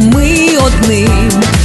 ми одним.